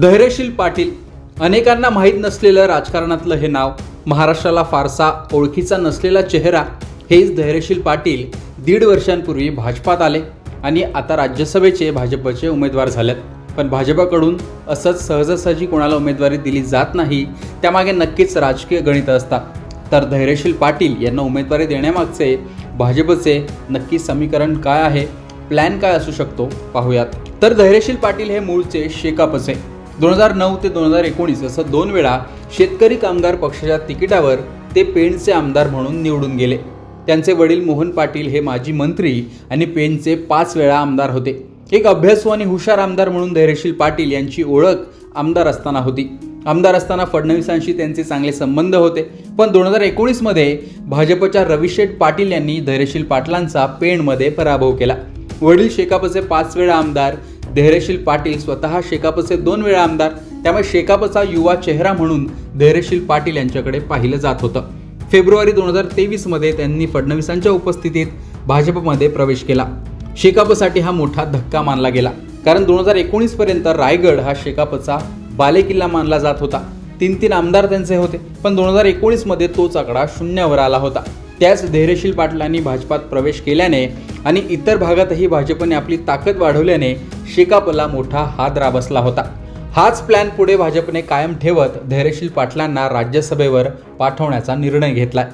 धैर्यशील पाटील. अनेकांना माहीत नसलेलं राजकारणातलं हे नाव महाराष्ट्राला फारसा ओळखीचा नसलेला चेहरा हेच धैर्यशील पाटील दीड वर्षांपूर्वी भाजपात आले आणि आता राज्यसभेचे भाजपचे उमेदवार झालेत. पण भाजपाकडून असंच सहजासहजी कोणाला उमेदवारी दिली जात नाही त्यामागे नक्कीच राजकीय गणित असतात. तर धैर्यशील पाटील यांना उमेदवारी देण्यामागचे भाजपचे नक्की समीकरण काय आहे? प्लॅन काय असू शकतो? पाहूयात. तर धैर्यशील पाटील हे मूळचे शेकापचे. दोन हजार नऊ ते दोन हजार एकोणीस असं दोन वेळा शेतकरी कामगार पक्षाच्या तिकिटावर ते पेणचे आमदार म्हणून निवडून गेले. त्यांचे वडील मोहन पाटील हे माजी मंत्री आणि पेणचे पाच वेळा आमदार होते. एक अभ्यासू आणि हुशार आमदार म्हणून धैर्यशील पाटील यांची ओळख आमदार असताना होती. आमदार असताना फडणवीसांशी त्यांचे चांगले संबंध होते. पण दोन हजार एकोणीसमध्ये भाजपच्या रविशेठ पाटील यांनी धैर्यशील पाटलांचा पेणमध्ये पराभव केला. वडील शेकापचे पाच वेळा आमदार धैर्यशील पाटील स्वतः शेकापचे दोन वेळा आमदार त्यामुळे शेकापचा युवा चेहरा म्हणून धैर्यशील पाटील यांच्याकडे पाहिलं जात होतं. फेब्रुवारी दोन हजार तेवीसमध्ये त्यांनी फडणवीसांच्या उपस्थितीत भाजपमध्ये प्रवेश केला. शेकापसाठी हा मोठा धक्का मानला गेला कारण दोन हजार एकोणीसपर्यंत रायगड हा शेकापचा बालेकिल्ला मानला जात होता. तीन तीन आमदार त्यांचे होते पण दोन हजार एकोणीसमध्ये तोच आकडा शून्यावर आला होता. त्याच धैर्यशील पाटलांनी भाजपात प्रवेश केल्याने आणि इतर भागातही भाजपने आपली ताकद वाढवल्याने शेकापला मोठा हादरा बसला होता. हाच प्लॅन पुढे भाजपने कायम ठेवत धैर्यशील पाटलांना राज्यसभेवर पाठवण्याचा निर्णय घेतलाय.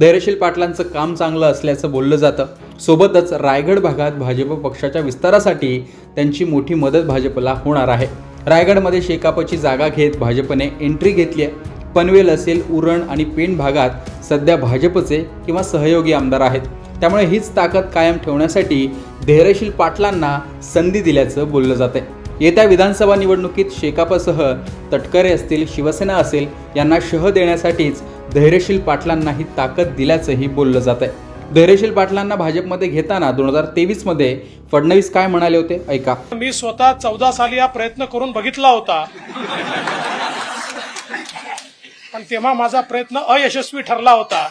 धैर्यशील पाटलांचं काम चांगलं असल्याचं बोललं जातं. सोबतच रायगड भागात भाजप पक्षाच्या विस्तारासाठी त्यांची मोठी मदत भाजपला होणार आहे. रायगडमध्ये शेकापची जागा घेत भाजपने एंट्री घेतली आहे. पनवेल असेल उरण आणि पेण भागात सध्या भाजपचे किंवा सहयोगी आमदार आहेत. त्यामुळे हीच ताकद कायम ठेवण्यासाठी धैर्यशील पाटलांना संधी दिल्याचं बोललं जाते येत्या विधानसभा निवडणुकीत शेकापसह तटकरे असतील शिवसेना असेल यांना शह देण्यासाठीच धैर्यशील पाटलांना ही ताकद दिल्याचंही बोललं जात आहे धैर्यशील पाटलांना भाजपमध्ये घेताना दोन हजार तेवीसमध्ये फडणवीस काय म्हणाले होते? ऐका. मी स्वतः चौदा साली हा प्रयत्न करून बघितला होता. पण तेव्हा माझा प्रयत्न अयशस्वी ठरला होता.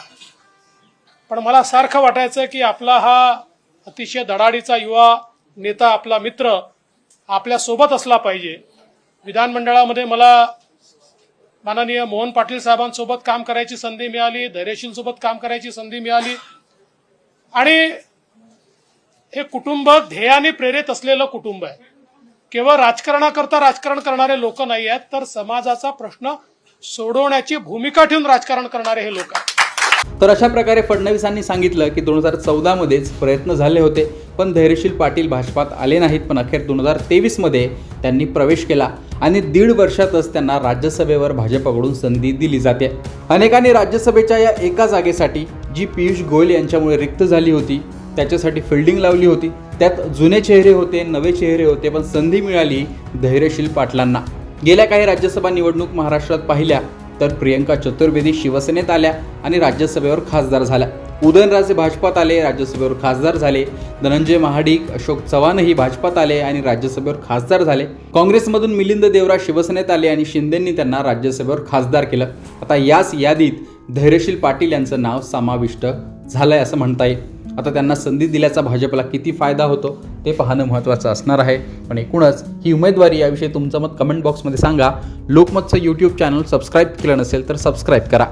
पण मला सारखं वाटायचं की आपला हा अतिशय धडाडीचा युवा नेता आपला मित्र आपल्यासोबत असला पाहिजे. विधानमंडळामध्ये मला माननीय मोहन पाटील साहेबांसोबत काम करायची संधी मिळाली धैर्यशीलसोबत काम करायची संधी मिळाली. आणि हे कुटुंब ध्येयाने प्रेरित असलेलं कुटुंब आहे. केवळ राजकारणाकरता राजकारण करणारे लोक नाही आहेत तर समाजाचा प्रश्न सोडवण्याची भूमिका ठेवून राजकारण करणारे हे लोक आहेत. तर अशा प्रकारे फडणवीसांनी सांगितलं की दोन हजार चौदामध्येच प्रयत्न झाले होते पण धैर्यशील पाटील भाजपात आले नाहीत. पण अखेर दोन हजार तेवीसमध्ये त्यांनी प्रवेश केला आणि दीड वर्षातच त्यांना राज्यसभेवर भाजपकडून संधी दिली जाते. अनेकांनी राज्यसभेच्या या एका जागेसाठी जी पियुष गोयल यांच्यामुळे रिक्त झाली होती त्याच्यासाठी फिल्डिंग लावली होती. त्यात जुने चेहरे होते नवे चेहरे होते पण संधी मिळाली धैर्यशील पाटलांना. गेल्या काही राज्यसभा निवडणूक महाराष्ट्रात पाहिल्या तर प्रियंका चतुर्वेदी शिवसेनेत आल्या आणि राज्यसभेवर खासदार झाल्या उदयनराजे भाजपात आले राज्यसभेवर खासदार झाले. धनंजय महाडिक अशोक चव्हाणही भाजपात आले आणि राज्यसभेवर खासदार झाले. काँग्रेसमधून मिलिंद देवरा शिवसेनेत आले आणि शिंदेंनी त्यांना राज्यसभेवर खासदार केलं. आता याच यादीत धैर्यशील पाटील यांचं नाव समाविष्ट झालंय असं म्हणता येईल. आता त्यांना संधी दिल्याचा भाजपला किती फायदा होतो ते पाहणं महत्त्वाचं असणार आहे. पण एकूणच ही उमेदवारी याविषयी तुमचं मत कमेंट बॉक्समध्ये सांगा. लोकमतचं यूट्यूब चॅनल सबस्क्राईब केलं नसेल तर सबस्क्राईब करा.